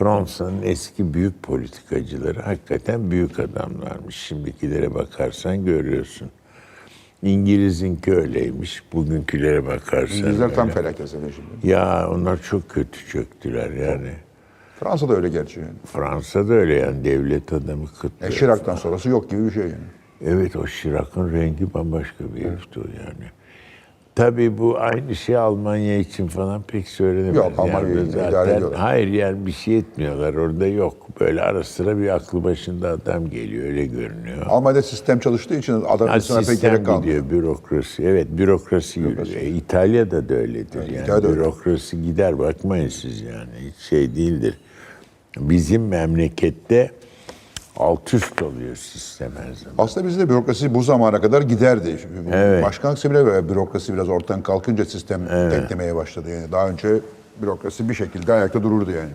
Fransa'nın eski büyük politikacıları hakikaten büyük adamlarmış. Şimdikilere bakarsan görüyorsun. İngiliz'inki öyleymiş. Bugünkülere bakarsan. İngilizler tam felaket şimdi. Ya onlar çok kötü çöktüler yani. Fransa da öyle gerçi yani. Fransa'da öyle yani devlet adamı kıtlı. E, Şirak'tan sonrası yok gibi bir şey yani. Evet o Şirak'ın rengi bambaşka bir herifti o yani. Tabii bu aynı şey Almanya için falan pek söylenemez. Yok, Almanya Yani idare zaten ediyorlar. hayır yani bir şey etmiyorlar orada yok. Böyle ara sıra bir aklı başında adam geliyor öyle görünüyor. Almanya'da sistem çalıştığı için adam Ya insana pek gerek kalmıyor. gidiyor, bürokrasi. Evet, bürokrasi yürüyor. E, İtalya'da da öyledir yani. Öyle. bürokrasi gider, bakmayın siz yani. Hiç şey değildir. Bizim memlekette alt üst oluyor sistem her zaman. Aslında bizde bürokrasi bu zamana kadar giderdi. Evet. Başkanlık bile böyle bürokrasi biraz ortadan kalkınca sistem teklemeye başladı. Yani daha önce bürokrasi bir şekilde ayakta dururdu yani.